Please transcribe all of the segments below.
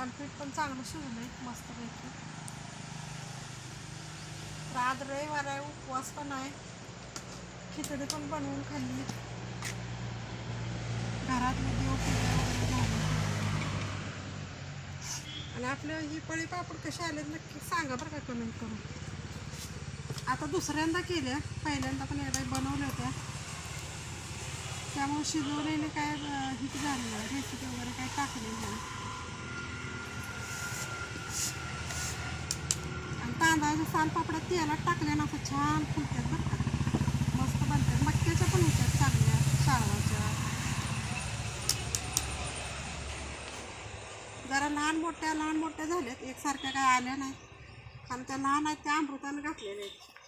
थालपीठ पण चांगलं शिवलं आहे मस्तपैकी. तर आज रविवार आहे उपवास पण आहे. खिचडी पण बनवून खाल्ली. घरातली देवपूजा वगैरे झाली. आणि आपल्या ही पळी पापड कसे आले नक्की सांगा बरं का कमेंट करून. आता दुसऱ्यांदा केल्या पहिल्यांदा पण एकदा बनवल्या होत्या. त्यामुळे शिजवलेले काय हिट झाले नाही रेसिपी वगैरे काय टाकलेली नाही आणि तांदळाच्या तेलात टाकल्या ना असं छान फुलतात बरं का. मस्त बनतात मटक्याच्या पण होत्यात चांगल्या शाळवाच्या. जरा लहान मोठ्या लहान मोठ्या झाल्यात. एकसारख्या काय आल्या नाही कारण त्या लहान आहेत त्या अमृतानं घातलेल्या आहेत.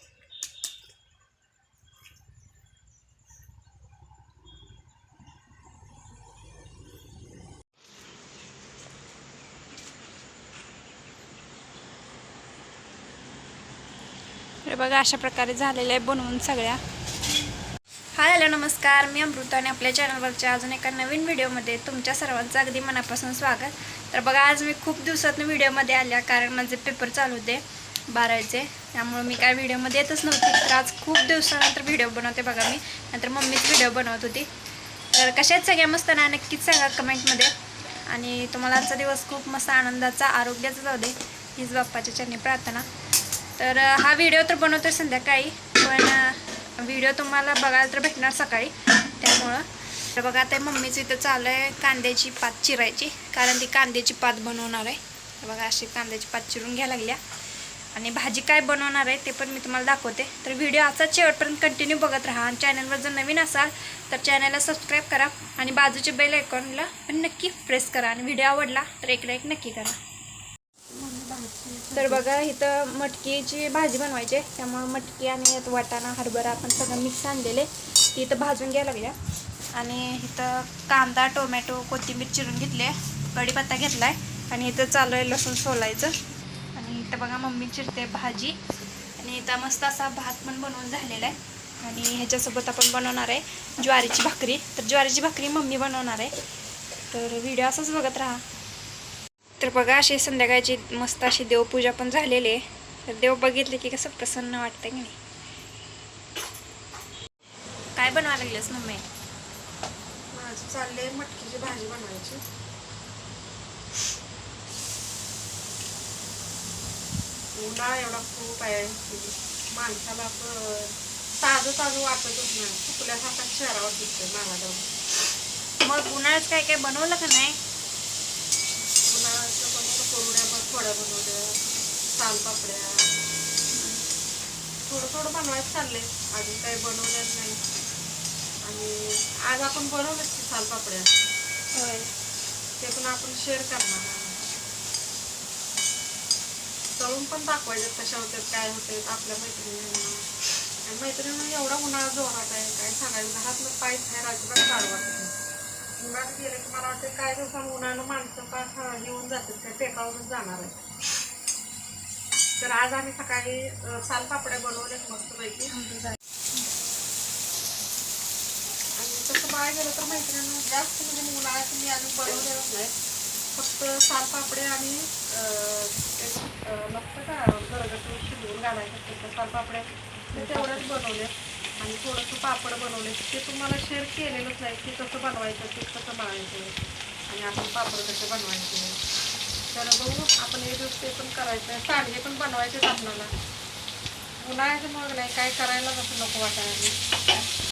हे बघा अशा प्रकारे झालेलं आहे बनवून सगळ्या. हा हॅलो नमस्कार. मी अमृता आणि आपल्या चॅनलवरच्या अजून एका नवीन व्हिडिओमध्ये तुमच्या सर्वांचं अगदी मनापासून स्वागत. तर बघा आज मी खूप दिवसातून व्हिडिओमध्ये आल्या कारण माझे पेपर चालू होते बारावीचे त्यामुळे मी काय व्हिडिओमध्ये येतच नव्हती. तर आज खूप दिवसानंतर व्हिडिओ बनवते बघा मी. नंतर मम्मीच व्हिडिओ बनवत होती. तर कशा आहेत सगळ्या? मस्त ना? नक्कीच सांगा कमेंटमध्ये. आणि तुम्हाला आजचा दिवस खूप मस्त आनंदाचा आरोग्याचा जाऊ दे. हीच बाप्पाच्या चरणी प्रार्थना. तर हा व्हिडिओ तर बनवतोय संध्याकाळी पण व्हिडिओ तुम्हाला बघायला तर भेटणार सकाळी त्यामुळं. तर बघा आता मम्मीचं इथं चालू आहे कांद्याची पात चिरायची कारण ती कांद्याची पात बनवणार आहे. तर बघा अशी कांद्याची पात चिरून घ्या लागल्या. आणि भाजी काय बनवणार आहे ते पण मी तुम्हाला दाखवते. तर व्हिडिओ असाच शेवटपर्यंत कंटिन्यू बघत राहा. आणि चॅनलवर जर नवीन असाल तर चॅनलला सबस्क्राईब करा. आणि बाजूच्या बेल आयकॉनला पण नक्की प्रेस करा. आणि व्हिडिओ आवडला तर एक लाईक नक्की करा. तर बघा इथं मटकीची भाजी बनवायची आहे. त्यामुळं मटकी आणि यात वाटाणा हरभरा आपण सगळं मिक्स आणलेले. ती इथं भाजून घ्यायला लागल्या. आणि इथं कांदा टोमॅटो कोथिंबीर चिरून घेतली आहे. कढीपत्ता घेतला आहे आणि इथं चालू आहे लसूण सोलायचं. आणि इथं बघा मम्मी चिरते भाजी. आणि इथं मस्त असा भात पण बनवून झालेला आहे. आणि ह्याच्यासोबत आपण बनवणार आहे ज्वारीची भाकरी. तर ज्वारीची भाकरी मम्मी बनवणार आहे. तर व्हिडिओ असंच बघत राहा. तर बघा अशी संध्याकाळची मस्त अशी देवपूजा पण झालेली आहे. तर देव बघितले की कसं प्रसन्न वाटतं की नाही. काय बनवायला लागलेस मम्मी? माझी चालले मटकीची भाजी बनवायची. उन्हाळा एवढा खूप आहे. माणसाला ताजं ताजं वाटतच नाही. चुकल्यासारखा शहरावर दिसतोय मला मग उन्हाळ्यात काय काय बनवलं का नाही? उन्हाळ्याचं बनवलं कोरड्या थोड्या बनवल्या सालपापड्या. थोडं थोडं बनवायचं चाललंय अजून काही बनवलेलं नाही. आणि आज आपण बनवलंच की सालपापड्या? होय. ते पण आपण शेअर करणार. तळून पण दाखवायचे कशा होत्यात काय होते आपल्या मैत्रिणींना. आणि मैत्रिणींना एवढा उन्हाळा जोरात आहे काय सांगायचं उन्हात गेले की मला वाटतं काय दिवसानं उन्हानं माणसं पास येऊन जातात काय पेकावरच जाणार आहे तर आज आम्ही सकाळी साल सालपापड्या बनवल्यात मस्तपैकी. आणि तसं बघायला गेलं तर मैत्रिणी जास्त म्हणजे उन्हाळ्यात मी अजून बनवलेलंच नाही. फक्त साल पापडे आणि अं, का गरगटून शिजवून घालायचं साल सालपापड्या तेवढंच बनवले आणि थोडंसं पापड बनवले. ते तुम्हाला शेअर केलेलंच नाही की कसं बनवायचं ते कसं बनवायचं आणि आपण पापड कसे बनवायचे. तर बघू आपण हे दिवस ते पण करायचं आहे सांडगे पण बनवायचेच आपल्याला. उन्हाळ्याचं मग नाही काय करायला कसं नको वाटायला.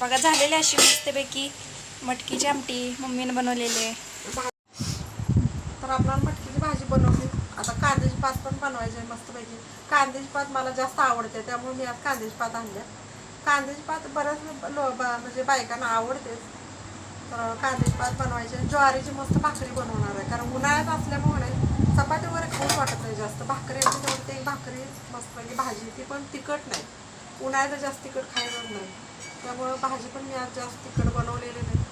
बघा झालेली अशी मस्तपैकी मटकीची आमटी मम्मीनं बनवलेली आहे. तर आपल्याला मटकीची भाजी बनवली. आता कांद्याची पात पण बनवायची आहे मस्तपैकी. कांद्याची पात मला जास्त आवडते त्यामुळे मी आज कांद्याची पात आणल्या कांद्याची पात बऱ्याच लो बा- म्हणजे बायकांना आवडतेच तर कांद्याची पात बनवायची आहे. ज्वारीची मस्त भाकरी बनवणार आहे. कारण उन्हाळ्यात असल्यामुळे चपाती वगैरे खाऊच वाटत नाही जास्त. भाकरी आहे तेवढी ते भाकरी मस्तपैकी भाजी ती पण तिखट नाही. उन्हाळ्यात जास्त तिखट खायचं नाही. त्यामुळं भाजी पण मी आज जास्त तिखट बनवलेली नाही.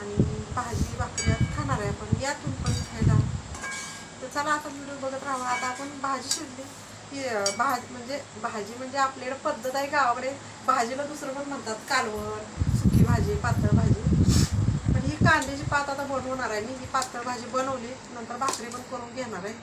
आणि भाजी भाकरी आज खाणार आहे आपण. या तुम्ही पण खायला तर चला आता व्हिडिओ बघत राहा. आता आपण भाजी शिजली. की भाज भाजी म्हणजे भाजी म्हणजे आपल्याकडे पद्धत आहे गावाकडे. भाजीला दुसरं पण म्हणतात कालवण सुकी भाजी पातळ भाजी. पण ही कांद्याची पात आता बनवणार आहे. मी ही पातळ भाजी बनवली. नंतर भाकरी पण करून घेणार आहे.